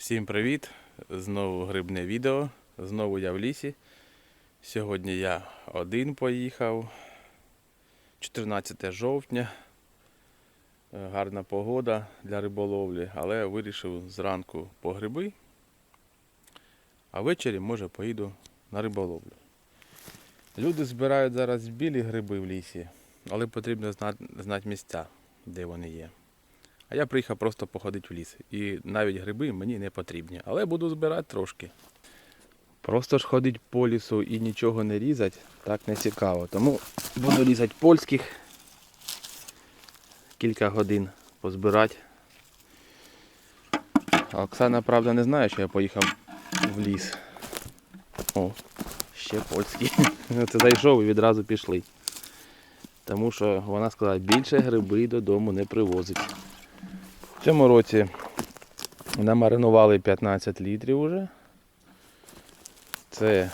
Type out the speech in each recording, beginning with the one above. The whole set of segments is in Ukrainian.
Всім привіт! Знову грибне відео. Знову я в лісі. Сьогодні я один поїхав. 14 жовтня. Гарна погода для риболовлі, але вирішив зранку по гриби, а ввечері може поїду на риболовлю. Люди збирають зараз білі гриби в лісі, але потрібно знати місця, де вони є. А я приїхав просто походити в ліс. І навіть гриби мені не потрібні. Але буду збирати трошки. Просто ж ходити по лісу і нічого не різати, так не цікаво. Тому буду різати польських кілька годин позбирати. Оксана, правда, не знає, що я поїхав в ліс. О, ще польські. Це зайшов і відразу пішли. Тому що вона сказала, більше гриби додому не привозить. В цьому році намаринували 15 літрів уже. Це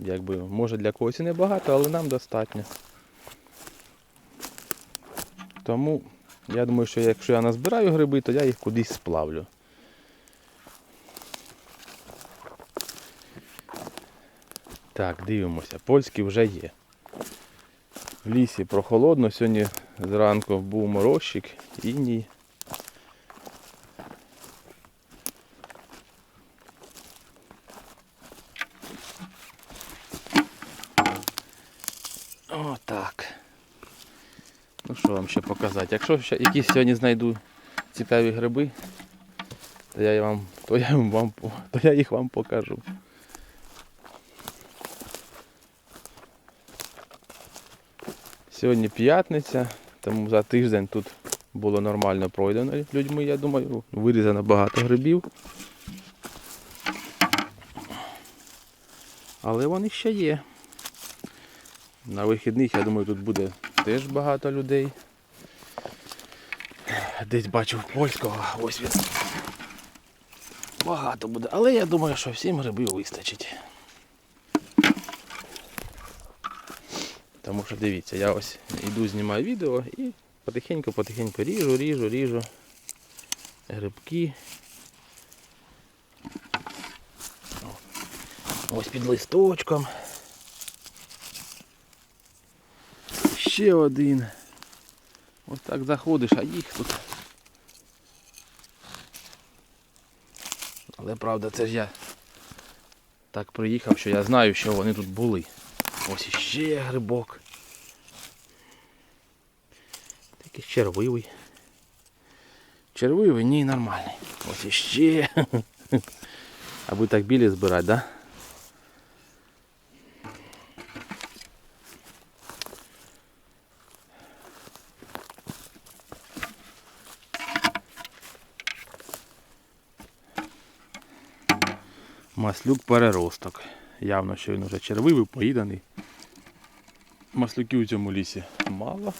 якби може для когось і небагато, але нам достатньо. Тому я думаю, що якщо я назбираю гриби, то я їх кудись сплавлю. Так, дивимося, польські вже є. В лісі прохолодно, сьогодні зранку був морозчик, іній. Отак. Ну що вам ще показати? Якщо ще якісь сьогодні знайду цікаві гриби, то я, вам, то я, вам, то я їх вам покажу. Сьогодні п'ятниця, тому за тиждень тут було нормально пройдено людьми, я думаю, вирізано багато грибів. Але вони ще є. На вихідних, я думаю, тут буде теж багато людей. Десь бачив польського, ось він. Багато буде, але я думаю, що всім грибів вистачить. Тому що дивіться, я ось йду, знімаю відео і потихеньку-потихеньку ріжу, ріжу, ріжу грибки. Ось під листочком. Ще один. Ось так заходиш, а їх тут. Але правда, це ж я так приїхав, що я знаю, що вони тут були. Ось іще грибок. Такий червивий. Червивий, ні, нормальний. Ось іще. Аби так білі збирати, да? Маслюк переросток. Явно, що він вже червивий, поїданий. Маслюків у цьому лісі мало.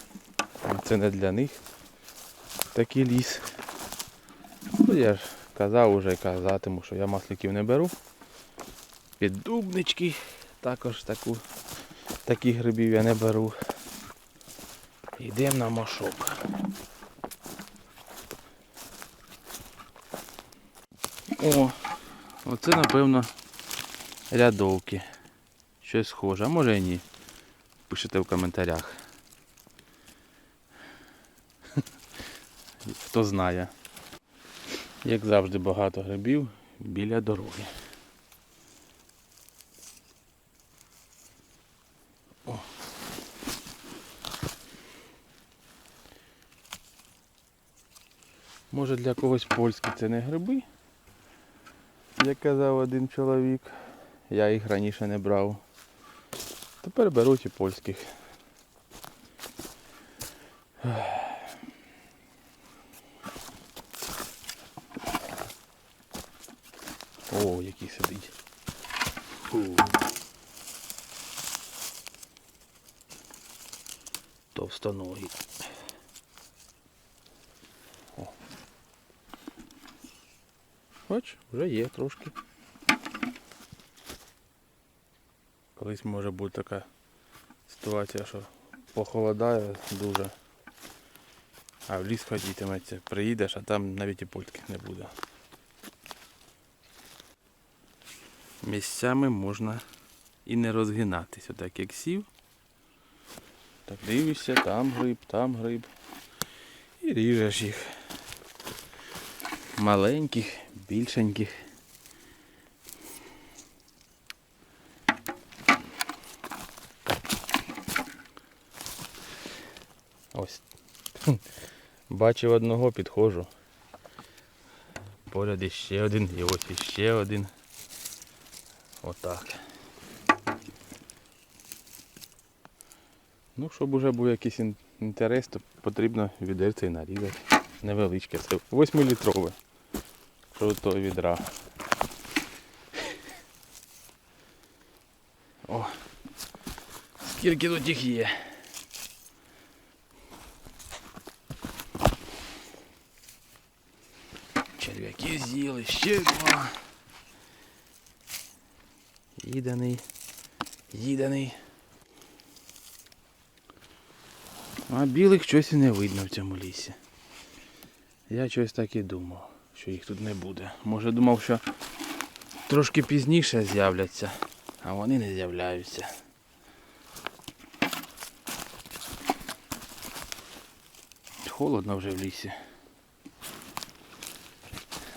Це не для них такий ліс. Ну, я ж казав уже казатиму, що я маслюків не беру. Піддубнички також таку, таких грибів я не беру. Йдемо на мошок. О, оце напевно рядовки. Щось схоже, а може і ні. Пишите в коментарях. Хто знає. Як завжди багато грибів біля дороги. О. Може для когось польські це не гриби, як казав один чоловік. Я їх раніше не брав. Тепер беруть і польських. О, який сидить. Фу. Товстоногий. О. Бач, вже є трошки. Колись може бути така ситуація, що похолодає дуже. А в ліс ходітиметься, приїдеш, а там навіть і польських не буде. місцями можна і не розгинатись. Отак як сів. Так дивишся, там гриб, там гриб. І ріжеш їх. Маленьких, більшеньких. Ось. Бачив одного, підходжу. Поряд іще один, і ось іще один. Отак. Ну, щоб уже був якийсь інтерес, то потрібно відерце і нарізати. Невеличке, це 8-літрове. Що відра. О! Скільки тут їх є? Черв'яки з'їли, ще два. Їданий, їданий. А білих щось і не видно в цьому лісі. Я щось так і думав, що їх тут не буде. Може думав, що трошки пізніше з'являться, а вони не з'являються. Холодно вже в лісі.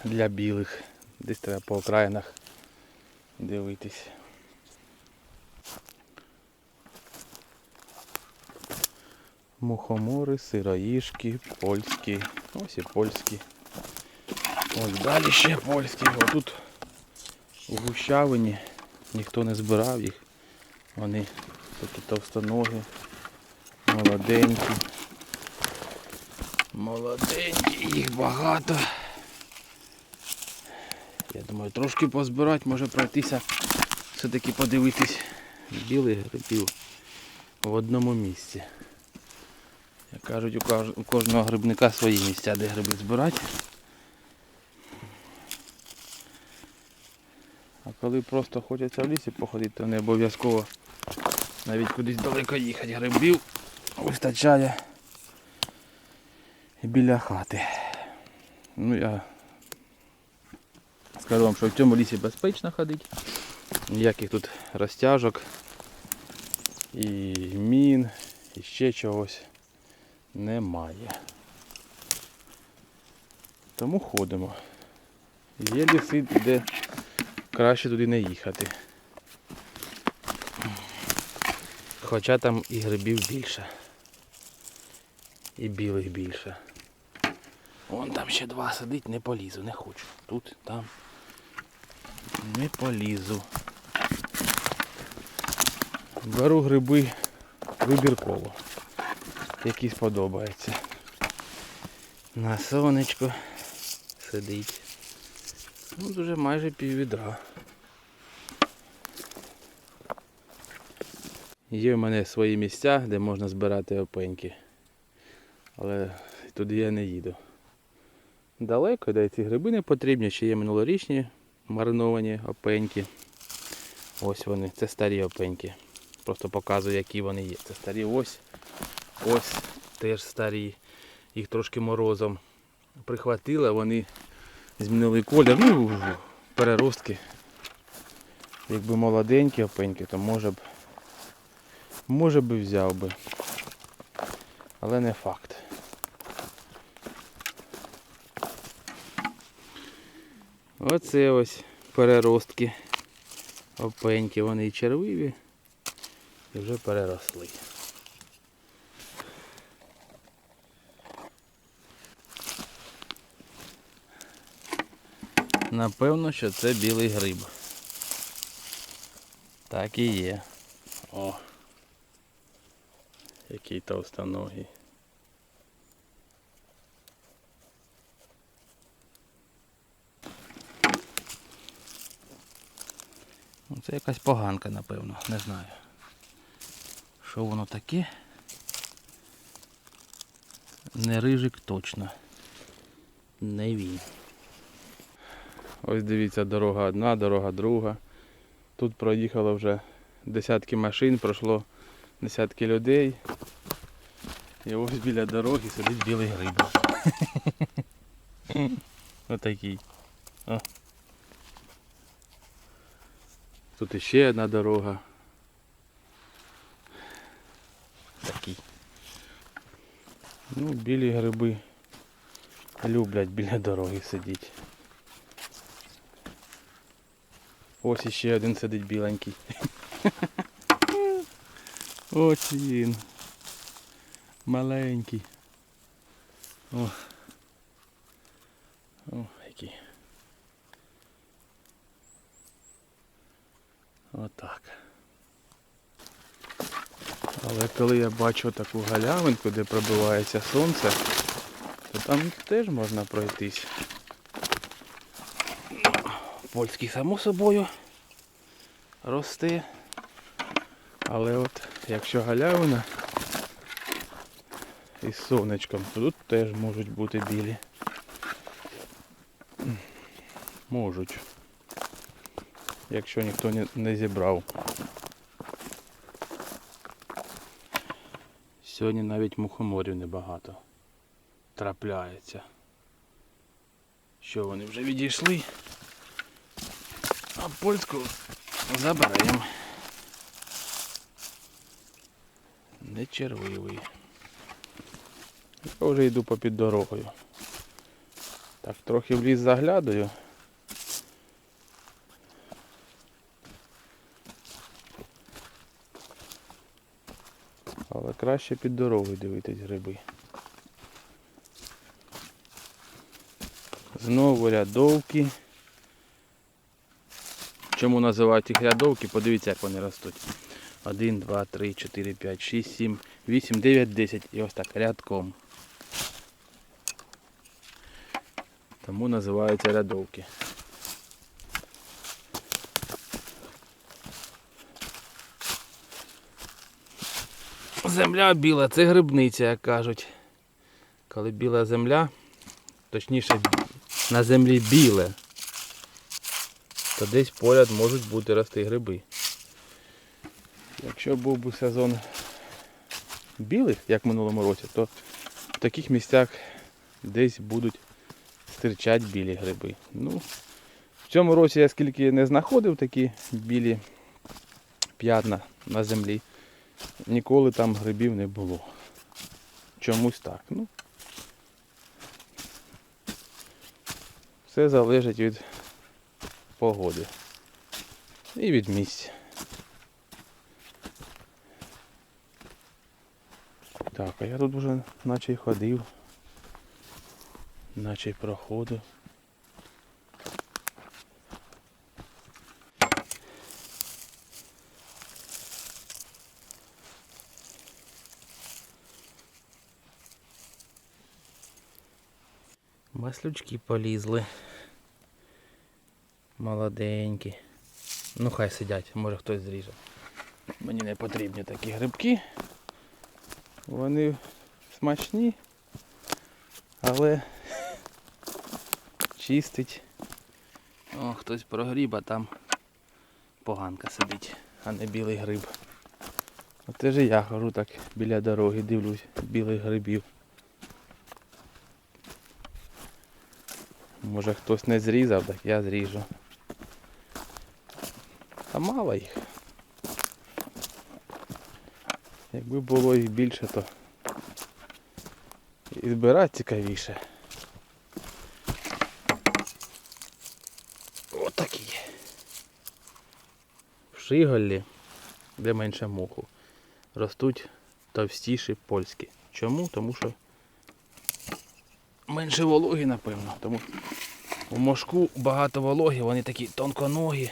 Для білих. Десь треба по окраїнах дивитись. Мухомори, сироїшки, польські. Ось і польські. Ось далі ще польські. Отут у гущавині ніхто не збирав їх. Вони такі товстоногі, молоденькі. Молоденькі, їх багато. Я думаю, трошки позбирати, може пройтися, все-таки подивитись білих грибів в одному місці. Як кажуть, у кожного грибника свої місця, де гриби збирати. А коли просто хочеться в лісі походити, то не обов'язково навіть кудись далеко їхати. Грибів вистачає біля хати. Ну я скажу вам, що в цьому лісі безпечно ходити. Ніяких тут розтяжок і мін, і ще чогось немає. Тому ходимо. Є ліси, де краще туди не їхати. Хоча там і грибів більше. І білих більше. Вон там ще два сидить, не полізу, не хочу. Тут, там. Не полізу. Беру гриби вибірково. Які сподобаються. На сонечко сидить. Ну, вже майже пів відра. Є в мене свої місця, де можна збирати опеньки. Але туди я не їду. Далеко, де ці гриби не потрібні, ще є минулорічні мариновані опеньки. Ось вони, це старі опеньки. Просто показую, які вони є. Це старі ось. Ось теж старі. Їх трошки морозом прихватили, вони змінили колір. Ну, переростки. Якби молоденькі опеньки, то може б може би взяв би. Але не факт. Оце ось переростки. Опеньки, вони і червиві і вже переросли. Напевно, що це білий гриб. Так і є. О. Який товстоногий. Ну, Це якась поганка, напевно, не знаю. Що воно таке? Не рижик точно. Не він. Ось дивіться, дорога одна, дорога друга. Тут проїхало вже десятки машин, пройшло десятки людей. І ось біля дороги сидить білий гриб. Отакий. О. Тут іще одна дорога. Такий. Ну, білі гриби люблять біля дороги сидіти. Ось іще один сидить біленький. Ось він. Маленький. О. О, який. Отак. Але коли я бачу таку галявинку, де пробивається сонце, то там теж можна пройтись. Польський, само собою, росте. Але от якщо галявина із сонечком, то тут теж можуть бути білі. Можуть. Якщо ніхто не, не зібрав. Сьогодні навіть мухоморів небагато. Трапляється. Що вони вже відійшли? А польську заберемо. Не червивий. Я вже йду попід дорогою. Так, трохи в ліс заглядаю. Але краще під дорогою дивитись гриби. Знову рядовки. Чому називають їх рядовки? Подивіться, як вони ростуть. 1, 2, 3, 4, 5, 6, 7, 8, 9, 10. І ось так рядком. Тому називаються рядовки. Земля біла, це грибниця, як кажуть. Коли біла земля, точніше на землі біле, то десь поряд можуть бути рости гриби. Якщо був би сезон білих, як в минулому році, то в таких місцях десь будуть стирчать білі гриби. Ну, в цьому році я скільки не знаходив такі білі п'ятна на землі, ніколи там грибів не було. Чомусь так. Ну, все залежить від погоди і від місця. Так, а я тут вже наче й ходив, наче й проходив. Маслючки полізли. Молоденькі. Ну хай сидять, може хтось зріже. Мені не потрібні такі грибки. Вони смачні, але чистить. О, хтось прогріб, а там поганка сидить, а не білий гриб. Оце ж я хожу так біля дороги, дивлюсь білих грибів. Може хтось не зрізав, так я зріжу. Та мало їх. Якби було їх більше, то і збирати цікавіше. Отакі. В Шиголлі, де менше моху, ростуть товстіші польські. Чому? Тому що менше вологи, напевно. Тому у мошку багато вологи, вони такі тонконогі.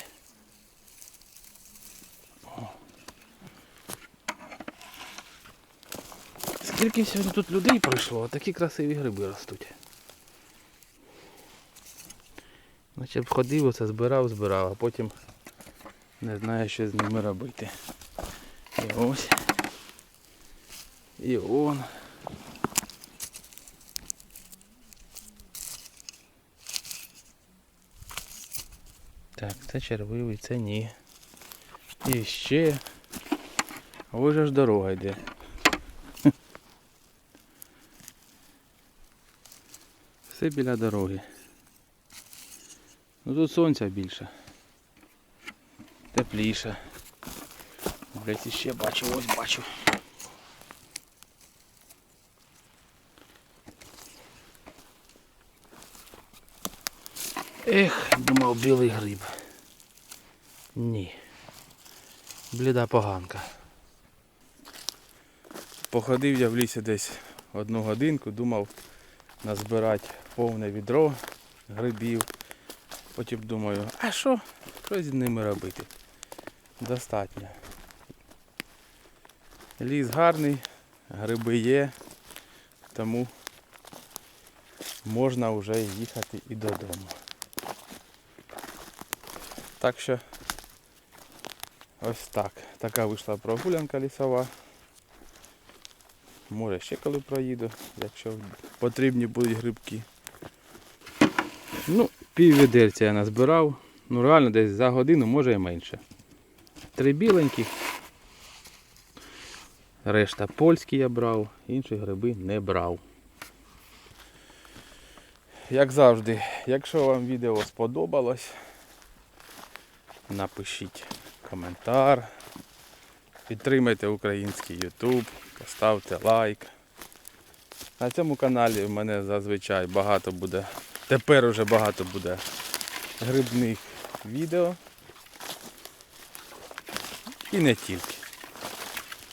Скільки сьогодні тут людей пройшло, а такі красиві гриби ростуть. Наче б ходив, оце збирав, збирав, а потім не знаю, що з ними робити. І ось. І он. Так, це червивий, це ні. І ще. Ось же ж дорога йде. Все біля дороги. Ну тут сонця більше. тепліше. Блять, іще бачу, ось бачу. Ех, думав білий гриб. Ні. Бліда поганка. Походив я в лісі десь одну годинку, думав назбирати повне відро грибів. Потім думаю, а що? Що з ними робити? Достатньо. Ліс гарний, гриби є, тому можна вже їхати і додому. Так що ось так. Така вийшла прогулянка лісова. Може ще коли проїду, якщо потрібні будуть грибки. Ну, пів відерця я назбирав. Ну реально десь за годину, може і менше. Три біленьких. Решта польські я брав, інші гриби не брав. Як завжди, якщо вам відео сподобалось, напишіть коментар, підтримайте український YouTube, поставте лайк. На цьому каналі в мене зазвичай багато буде, тепер уже багато буде грибних відео. І не тільки.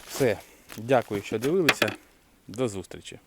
Все. Дякую, що дивилися. До зустрічі.